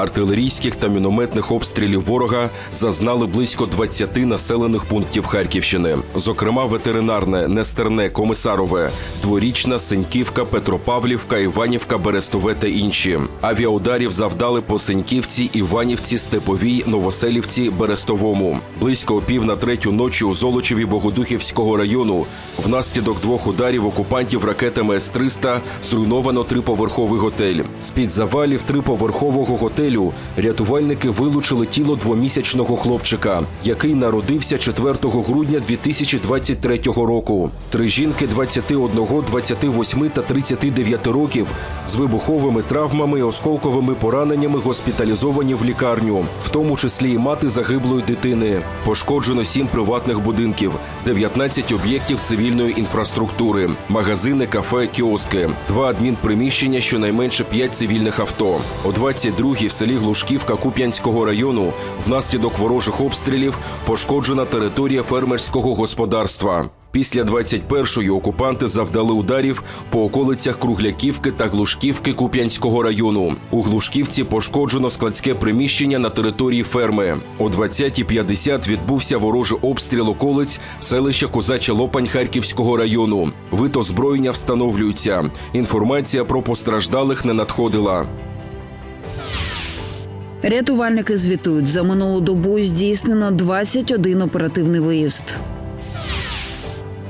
Артилерійських та мінометних обстрілів ворога зазнали близько 20 населених пунктів Харківщини, зокрема ветеринарне, Нестерне, Комисарове, Дворічна, Синьківка, Петропавлівка, Іванівка, Берестове та інші. Авіаударів завдали по Синьківці, Іванівці, Степовій, Новоселівці, Берестовому. Близько о пів на третю ночі у Золочеві Богодухівського району внаслідок двох ударів окупантів ракетами С-300 зруйновано триповерховий готель. З-під завалів триповерхового готелю рятувальники вилучили тіло двомісячного хлопчика, який народився 4 грудня 2023 року. Три жінки 21, 28 та 39 років з вибуховими травмами і осколковими пораненнями госпіталізовані в лікарню, в тому числі і мати загиблої дитини. Пошкоджено сім приватних будинків, 19 об'єктів цивільної інфраструктури, магазини, кафе, кіоски, два адмінприміщення, щонайменше 5 цивільних авто. О 22-й в селі Глушківка Куп'янського району внаслідок ворожих обстрілів пошкоджена територія фермерського господарства. Після 21-ї окупанти завдали ударів по околицях Кругляківки та Глушківки Куп'янського району. У Глушківці пошкоджено складське приміщення на території ферми. О 20.50 відбувся ворожий обстріл околиць селища Козача Лопань Харківського району. Вид озброєння встановлюється. Інформація про постраждалих не надходила. Рятувальники звітують за минулу добу здійснено 21 оперативний виїзд.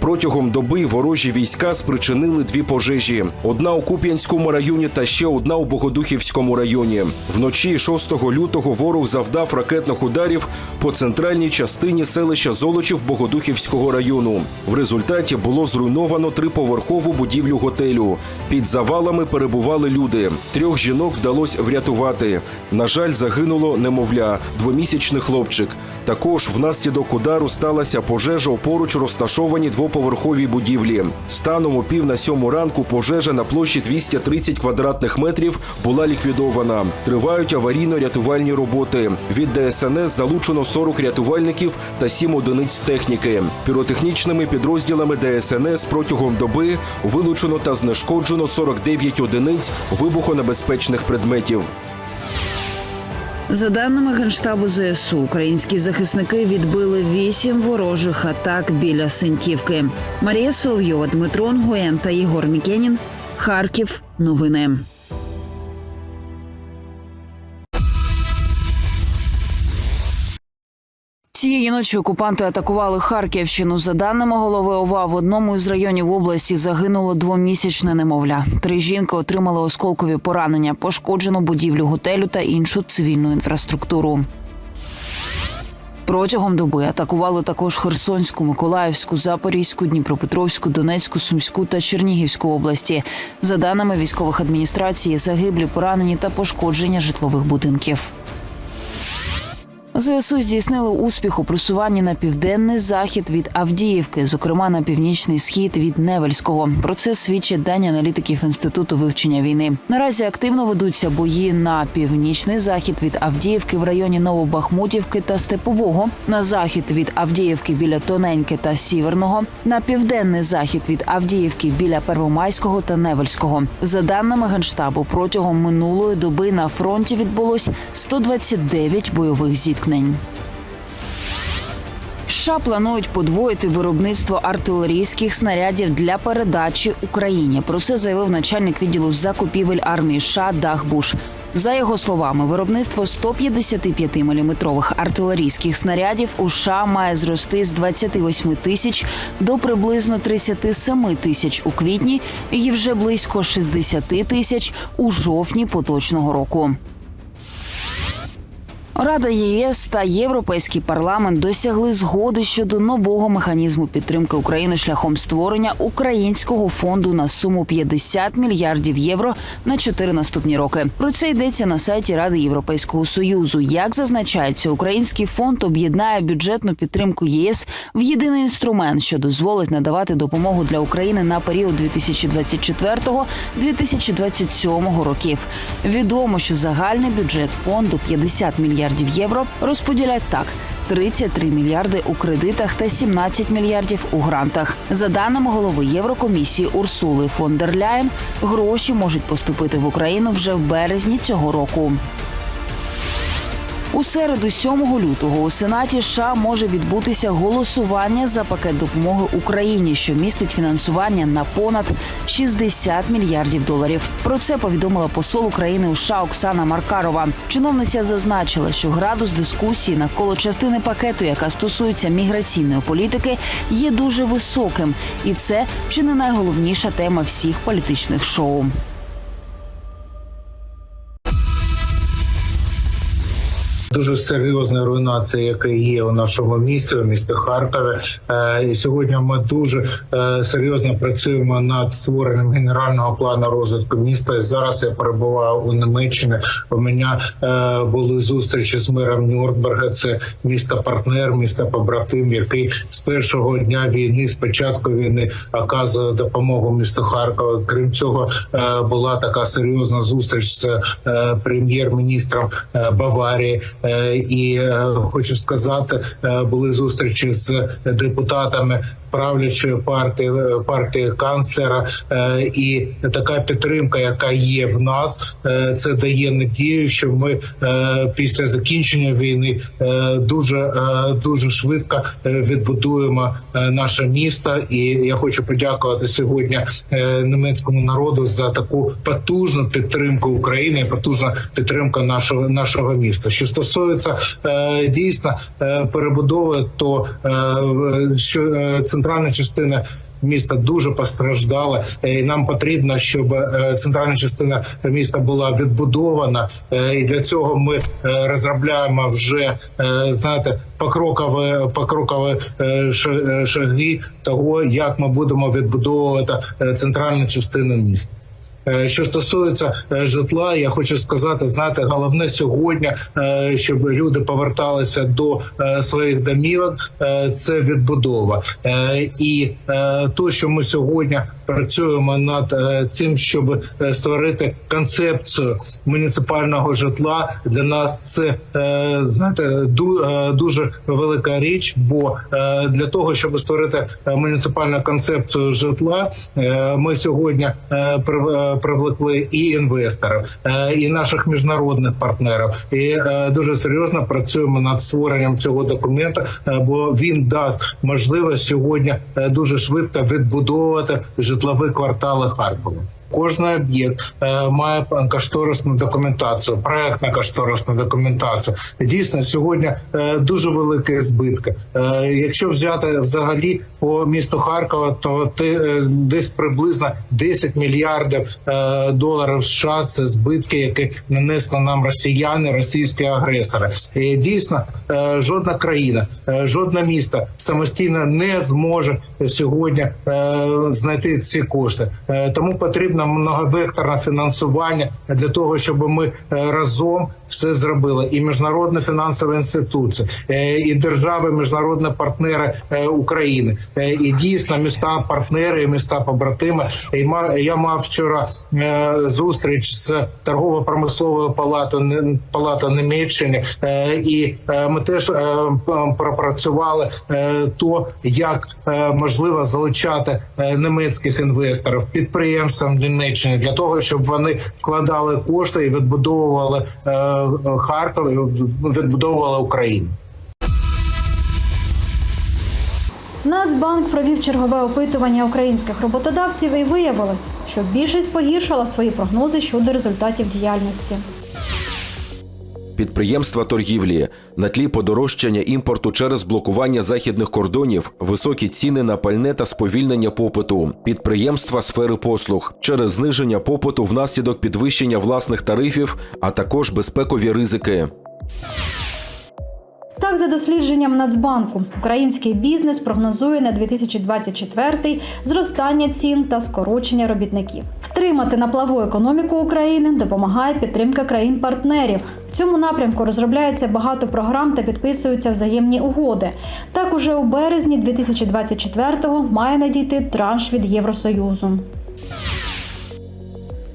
Протягом доби ворожі війська спричинили дві пожежі: одна у Куп'янському районі та ще одна у Богодухівському районі. Вночі 6 лютого ворог завдав ракетних ударів по центральній частині селища Золочів Богодухівського району. В результаті було зруйновано триповерхову будівлю готелю. Під завалами перебували люди. Трьох жінок вдалося врятувати. На жаль, загинуло немовля, двомісячний хлопчик. Також внаслідок удару сталася пожежа поруч розташованій двоповерховій будівлі. Станом у пів на сьому ранку пожежа на площі 230 квадратних метрів була ліквідована. Тривають аварійно-рятувальні роботи. Від ДСНС залучено 40 рятувальників та 7 одиниць техніки. Піротехнічними підрозділами ДСНС протягом доби вилучено та знешкоджено 49 одиниць вибухонебезпечних предметів. За даними генштабу ЗСУ, українські захисники відбили вісім ворожих атак біля Синьківки. Марія Соловйова, Дмитро Онгуєн та Єгор Мікенін. Харків. Новини. Цієї ночі окупанти атакували Харківщину. За даними голови ОВА, в одному із районів області загинуло двомісячне немовля. Три жінки отримали осколкові поранення, пошкоджено будівлю готелю та іншу цивільну інфраструктуру. Протягом доби атакували також Херсонську, Миколаївську, Запорізьку, Дніпропетровську, Донецьку, Сумську та Чернігівську області. За даними військових адміністрацій, загиблі, поранені та пошкодження житлових будинків. ЗСУ здійснили успіх у просуванні на південний захід від Авдіївки, зокрема на північний схід від Невельського. Про це свідчать дані аналітиків інституту вивчення війни. Наразі активно ведуться бої на північний захід від Авдіївки в районі Новобахмутівки та Степового, на захід від Авдіївки біля Тоненьки та Сіверного, на південний захід від Авдіївки біля Первомайського та Невельського. За даними генштабу, протягом минулої доби на фронті відбулось 129 бойових зіткнень. США планують подвоїти виробництво артилерійських снарядів для передачі Україні. Про це заявив начальник відділу закупівель армії США Даг Буш. За його словами, виробництво 155-мм артилерійських снарядів у США має зрости з 28 тисяч до приблизно 37 тисяч у квітні і вже близько 60 тисяч у жовтні поточного року. Рада ЄС та Європейський парламент досягли згоди щодо нового механізму підтримки України шляхом створення українського фонду на суму 50 мільярдів євро на чотири наступні роки. Про це йдеться на сайті Ради Європейського союзу. Як зазначається, український фонд об'єднає бюджетну підтримку ЄС в єдиний інструмент, що дозволить надавати допомогу для України на період 2024-2027 років. Відомо, що загальний бюджет фонду 50 мільярдів євро розподілять так. 33 мільярди у кредитах та 17 мільярдів у грантах. За даними голови Єврокомісії Урсули фон дер Ляєн, гроші можуть поступити в Україну вже в березні цього року. У середу, 7 лютого, у Сенаті США може відбутися голосування за пакет допомоги Україні, що містить фінансування на понад 60 мільярдів доларів. Про це повідомила посол України у США Оксана Маркарова. Чиновниця зазначила, що градус дискусії навколо частини пакету, яка стосується міграційної політики, є дуже високим, і це чи не найголовніша тема всіх політичних шоу. Дуже серйозна руйнація, яка є у нашому місті, у місті Харкові. Е, І сьогодні ми дуже е, серйозно працюємо над створенням генерального плану розвитку міста. Зараз я перебуваю у Німеччині. У мене е, були зустрічі з мером Нюрнберга. Це місто партнер, місто побратим, який з першого дня війни, з початку війни, оказує допомогу місту Харкова. Крім цього, була така серйозна зустріч з прем'єр-міністром Баварії. Е, І е, хочу сказати, е, були зустрічі з депутатами правлячої партії партії канцлера, і така підтримка, яка є в нас, це дає надію, що ми після закінчення війни дуже дуже швидко відбудуємо наше місто. І я хочу подякувати сьогодні німецькому народу за таку потужну підтримку України, потужна підтримка нашого нашого міста. Що стосується е, дійсно е, перебудови, то е, що центральна частина. Міста дуже постраждала, і нам потрібно, щоб центральна частина міста була відбудована. І для цього ми розробляємо вже знаєте покрокові покрокові шаги того, як ми будемо відбудовувати центральну частину міста. Е, Що стосується е, житла, я хочу сказати, знаєте, головне сьогодні, е, щоб люди поверталися до своїх домівок, це відбудова. І те, що ми сьогодні працюємо над е, цим, щоб е, створити концепцію муніципального житла, для нас це е, знаєте ду- дуже велика річ. Бо для того, щоб створити муніципальну концепцію житла, ми сьогодні прив- привлекли і інвесторів, і наших міжнародних партнерів, і дуже серйозно працюємо над створенням цього документа, бо він дасть можливість сьогодні дуже швидко відбудовувати житлові квартали Харкова. Кожний об'єкт е, має кошторисну документацію, проектна кошторисна документація. Дійсно, сьогодні е, дуже великі збитки. Е, якщо взяти взагалі по місту Харкова, то ти десь приблизно 10 мільярдів доларів США це збитки, які нанесли нам росіяни, російські агресори. І дійсно, жодна країна, жодне місто самостійно не зможе сьогодні знайти ці кошти. Тому потрібно многовекторне фінансування для того, щоб ми е, разом все зробили. І міжнародні фінансові інституції, е, і держави, міжнародні партнери е, України, Е, і дійсно міста партнери, і міста побратими. І я мав вчора зустріч з торгово-промисловою палатою палата Німеччини, і ми теж пропрацювали то, як можливо залучати німецьких інвесторів підприємствам Німеччини для того, щоб вони вкладали кошти і відбудовували Харків, і відбудовували Україну. Нацбанк провів чергове опитування українських роботодавців і виявилось, що більшість погіршила свої прогнози щодо результатів діяльності. Підприємства торгівлі. На тлі подорожчання імпорту через блокування західних кордонів, високі ціни на пальне та сповільнення попиту, підприємства сфери послуг. Через зниження попиту внаслідок підвищення власних тарифів, а також безпекові ризики. Так, за дослідженням Нацбанку, український бізнес прогнозує на 2024 зростання цін та скорочення робітників. Втримати наплаву економіку України допомагає підтримка країн-партнерів. В цьому напрямку розробляється багато програм та підписуються взаємні угоди. Так, уже у березні 2024-го має надійти транш від Євросоюзу.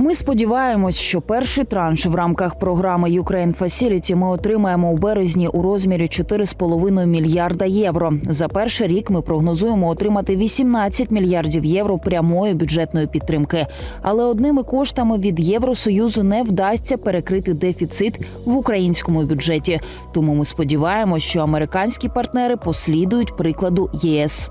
Ми сподіваємось, що перший транш в рамках програми Ukraine Facility ми отримаємо у березні у розмірі 4,5 мільярда євро. За перший рік ми прогнозуємо отримати 18 мільярдів євро прямої бюджетної підтримки. Але одними коштами від Євросоюзу не вдасться перекрити дефіцит в українському бюджеті. Тому ми сподіваємось, що американські партнери послідують прикладу ЄС.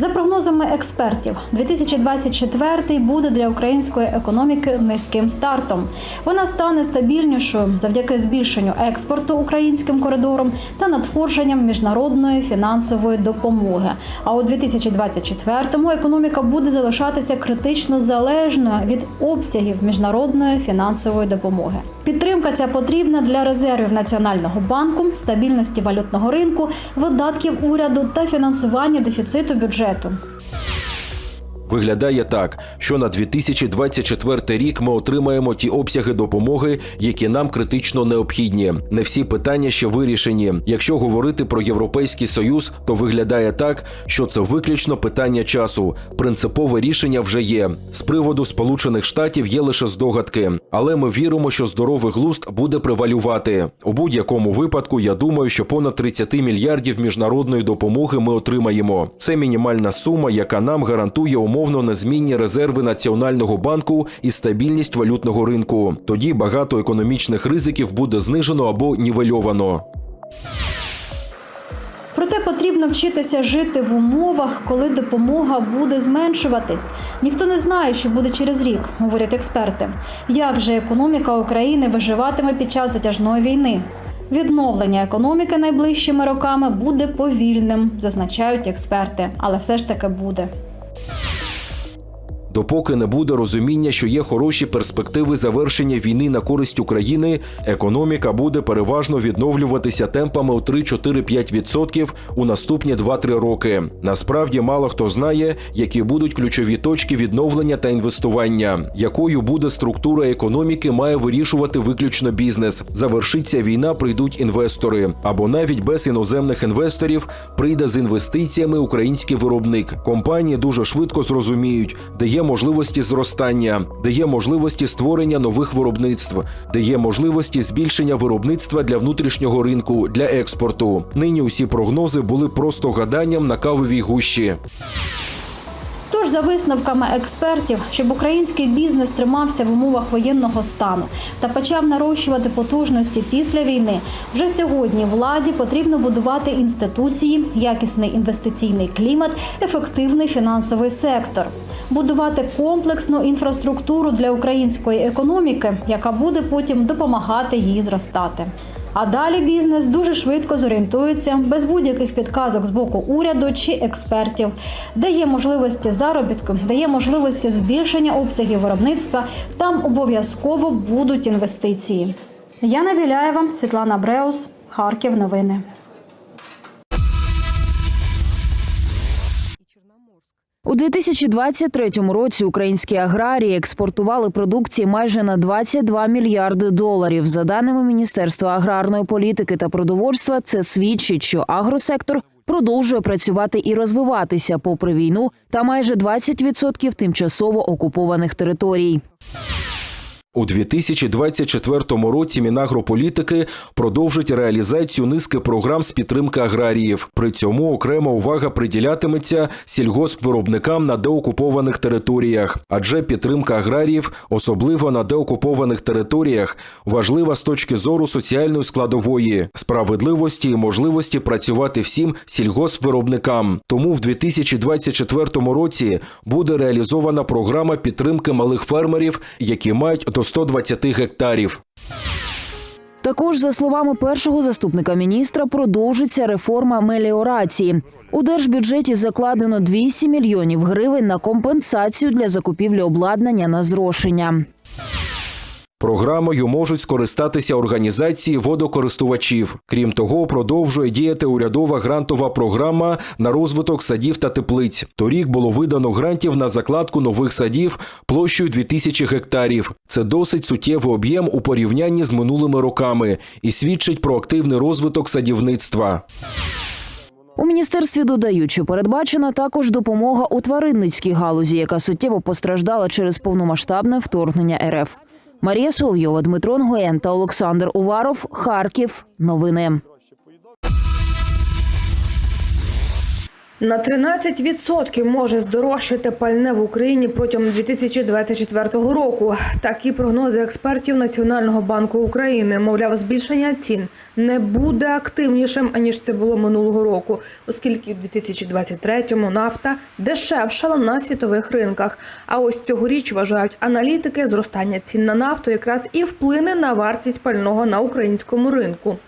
За прогнозами експертів, 2024 буде для української економіки низьким стартом. Вона стане стабільнішою завдяки збільшенню експорту українським коридором та надходженням міжнародної фінансової допомоги. А у 2024-му економіка буде залишатися критично залежною від обсягів міжнародної фінансової допомоги. Підтримка ця потрібна для резервів Національного банку, стабільності валютного ринку, видатків уряду та фінансування дефіциту бюджету бюджетом. Виглядає так, що на 2024 рік ми отримаємо ті обсяги допомоги, які нам критично необхідні. Не всі питання ще вирішені. Якщо говорити про європейський союз, то виглядає так, що це виключно питання часу. Принципове рішення вже є. З приводу Сполучених Штатів є лише здогадки, але ми віримо, що здоровий глузд буде превалювати. У будь-якому випадку я думаю, що понад 30 мільярдів міжнародної допомоги ми отримаємо. Це мінімальна сума, яка нам гарантує умовно незмінні резерви Національного банку і стабільність валютного ринку. Тоді багато економічних ризиків буде знижено або нівельовано. Проте потрібно вчитися жити в умовах, коли допомога буде зменшуватись. Ніхто не знає, що буде через рік, говорять експерти. Як же економіка України виживатиме під час затяжної війни? Відновлення економіки найближчими роками буде повільним, зазначають експерти, але все ж таки буде. Допоки не буде розуміння, що є хороші перспективи завершення війни на користь України, економіка буде переважно відновлюватися темпами у 3-4-5% у наступні 2-3 роки. Насправді мало хто знає, які будуть ключові точки відновлення та інвестування, якою буде структура економіки, має вирішувати виключно бізнес. Завершиться війна, прийдуть інвестори, або навіть без іноземних інвесторів прийде з інвестиціями український виробник. Компанії дуже швидко зрозуміють, де є можливості зростання, де є можливості створення нових виробництв, де є можливості збільшення виробництва для внутрішнього ринку, для експорту. Нині усі прогнози були просто гаданням на кавовій гущі. Тож, за висновками експертів, щоб український бізнес тримався в умовах воєнного стану та почав нарощувати потужності після війни, вже сьогодні владі потрібно будувати інституції, якісний інвестиційний клімат, ефективний фінансовий сектор, будувати комплексну інфраструктуру для української економіки, яка буде потім допомагати їй зростати. А далі бізнес дуже швидко зорієнтується без будь-яких підказок з боку уряду чи експертів, де є можливості заробітку, де є можливості збільшення обсягів виробництва. Там обов'язково будуть інвестиції. Яна Біляєва, Світлана Бреус, Харків. Новини. У 2023 році українські аграрії експортували продукції майже на 22 мільярди доларів. За даними Міністерства аграрної політики та продовольства, це свідчить, що агросектор продовжує працювати і розвиватися попри війну та майже 20% тимчасово окупованих територій. У 2024 році Мінагрополітики продовжить реалізацію низки програм з підтримки аграріїв. При цьому окрема увага приділятиметься сільгоспвиробникам на деокупованих територіях, адже підтримка аграріїв, особливо на деокупованих територіях, важлива з точки зору соціальної складової, справедливості і можливості працювати всім сільгоспвиробникам. Тому в 2024 році буде реалізована програма підтримки малих фермерів, які мають до 120 гектарів. Також, за словами першого заступника міністра, продовжиться реформа меліорації. У держбюджеті закладено 200 мільйонів гривень на компенсацію для закупівлі обладнання на зрошення. Програмою можуть скористатися організації водокористувачів. Крім того, продовжує діяти урядова грантова програма на розвиток садів та теплиць. Торік було видано грантів на закладку нових садів площею 2000 гектарів. Це досить суттєвий об'єм у порівнянні з минулими роками і свідчить про активний розвиток садівництва. У міністерстві додають, що передбачена також допомога у тваринницькій галузі, яка суттєво постраждала через повномасштабне вторгнення РФ. Марія Соловйова, Дмитро Нгоєн та Олександр Уваров. Харків. Новини. На 13% може здорожчати пальне в Україні протягом 2024 року. Такі прогнози експертів Національного банку України. Мовляв, збільшення цін не буде активнішим аніж це було минулого року, оскільки в 2023-му нафта дешевшала на світових ринках. А ось цьогоріч вважають аналітики, зростання цін на нафту якраз і вплине на вартість пального на українському ринку.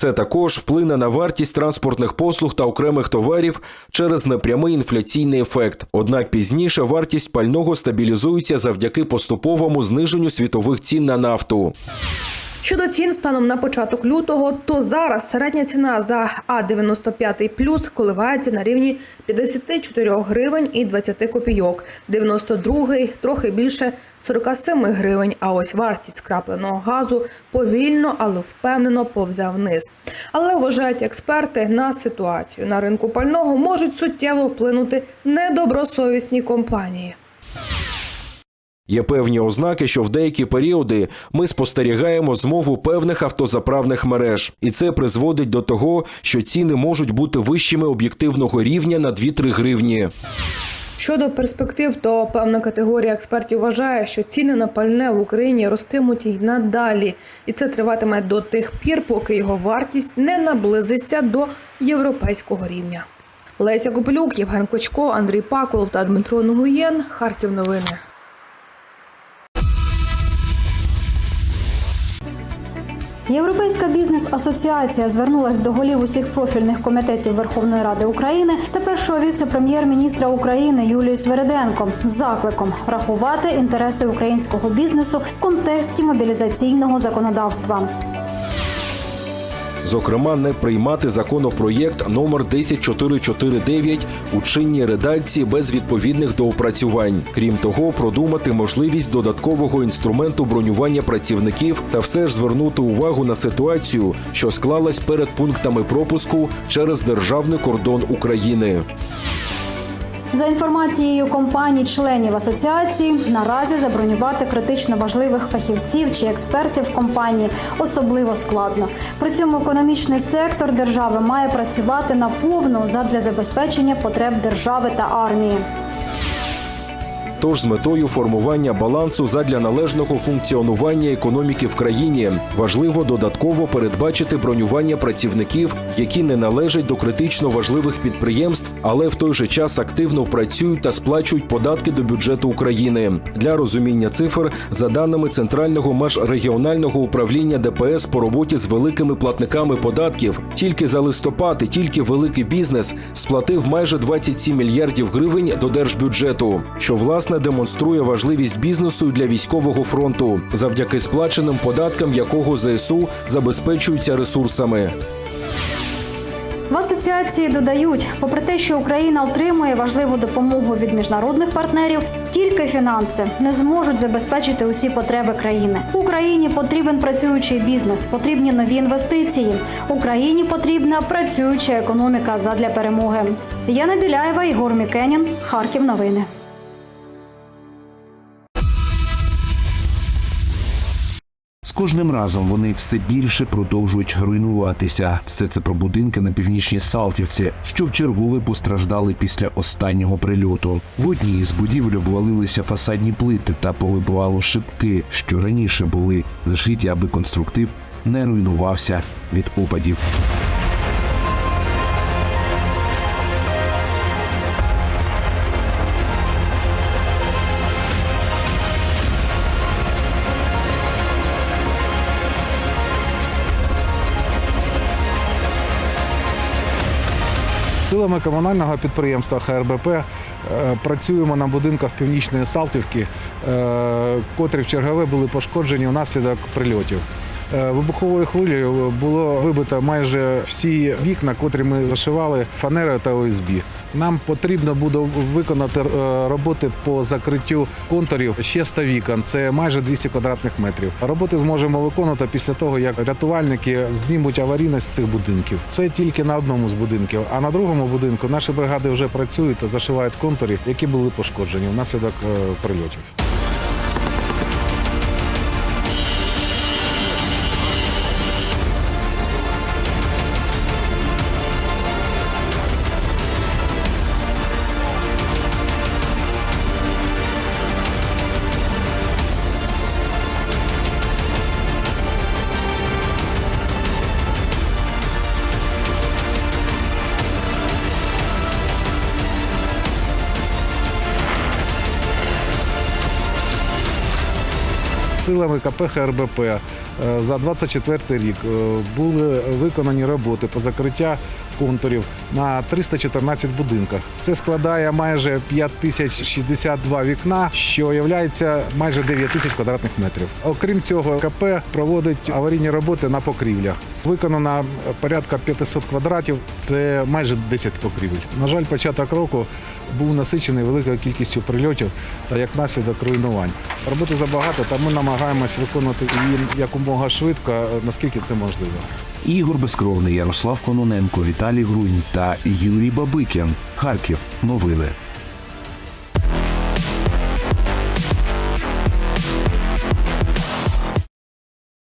Це також вплине на вартість транспортних послуг та окремих товарів через непрямий інфляційний ефект. Однак пізніше вартість пального стабілізується завдяки поступовому зниженню світових цін на нафту. Щодо цін станом на початок лютого, то зараз середня ціна за А95 плюс коливається на рівні 54 гривень і 20 копійок. 92-й трохи більше 47 гривень. А ось вартість скрапленого газу повільно, але впевнено повзе вниз. Але вважають експерти на ситуацію на ринку пального можуть суттєво вплинути недобросовісні компанії. Є певні ознаки, що в деякі періоди ми спостерігаємо змову певних автозаправних мереж, і це призводить до того, що ціни можуть бути вищими об'єктивного рівня на 2-3 гривні. Щодо перспектив, то певна категорія експертів вважає, що ціни на пальне в Україні ростимуть і надалі, і це триватиме до тих пір, поки його вартість не наблизиться до європейського рівня. Леся Копелюк, Євген Клочко, Андрій Паколов та Дмитро Нугуєн. Харків новини. Європейська бізнес-асоціація звернулась до голів усіх профільних комітетів Верховної Ради України та першого віце-прем'єр-міністра України Юлії Свериденко з закликом рахувати інтереси українського бізнесу в контексті мобілізаційного законодавства. Зокрема, не приймати законопроєкт номер 10449 у чинній редакції без відповідних доопрацювань. Крім того, продумати можливість додаткового інструменту бронювання працівників та все ж звернути увагу на ситуацію, що склалась перед пунктами пропуску через державний кордон України. За інформацією компаній-членів асоціації, наразі забронювати критично важливих фахівців чи експертів компанії особливо складно. При цьому економічний сектор держави має працювати наповну задля забезпечення потреб держави та армії. Тож з метою формування балансу задля належного функціонування економіки в країні важливо додатково передбачити бронювання працівників, які не належать до критично важливих підприємств, але в той же час активно працюють та сплачують податки до бюджету України. Для розуміння цифр, за даними центрального межрегіонального управління ДПС по роботі з великими платниками податків, тільки за листопад і тільки великий бізнес сплатив майже 27 мільярдів гривень до держбюджету, що власне демонструє важливість бізнесу для військового фронту, завдяки сплаченим податкам, якого ЗСУ забезпечуються ресурсами. В асоціації додають, попри те, що Україна отримує важливу допомогу від міжнародних партнерів, тільки фінанси не зможуть забезпечити усі потреби країни. Україні потрібен працюючий бізнес, потрібні нові інвестиції. Україні потрібна працююча економіка задля перемоги. Яна Біляєва, Ігор Мікенін, Харків. Новини. Кожним разом вони все більше продовжують руйнуватися. Все це про будинки на північній Салтівці, що вчергове постраждали після останнього прильоту. В одній з будівель обвалилися фасадні плити та повибивало шибки, що раніше були зашиті, аби конструктив не руйнувався від опадів. Силами комунального підприємства ХРБП е, працюємо на будинках Північної Салтівки, е, котрі в чергове були пошкоджені внаслідок прильотів. Е, Вибуховою хвилею було вибито майже всі вікна, котрі ми зашивали фанерою та ОСБ. Нам потрібно буде виконати е, роботи по закриттю контурів ще 100 вікон. Це майже 200 квадратних метрів. Роботи зможемо виконати після того, як рятувальники знімуть аварійність з цих будинків. Це тільки на одному з будинків. А на другому будинку наші бригади вже працюють та зашивають контури, які були пошкоджені внаслідок е, прильотів. Силами КП ХРБП е, за 24 рік е, були виконані роботи по закриття контурів на 314 будинках. Це складає майже 5062 вікна, що є майже 9 тисяч квадратних метрів. Окрім цього, КП проводить аварійні роботи на покрівлях. Виконано порядка 500 квадратів, це майже 10 покрівель. На жаль, початок року був насичений великою кількістю прильотів та як наслідок руйнувань. Роботи забагато, та ми намагаємось виконувати її якомога швидко, наскільки це можливо. Ігор Безкровний, Ярослав Кононенко, Віталій Грунь та Юрій Бабикін. Харків. Новини.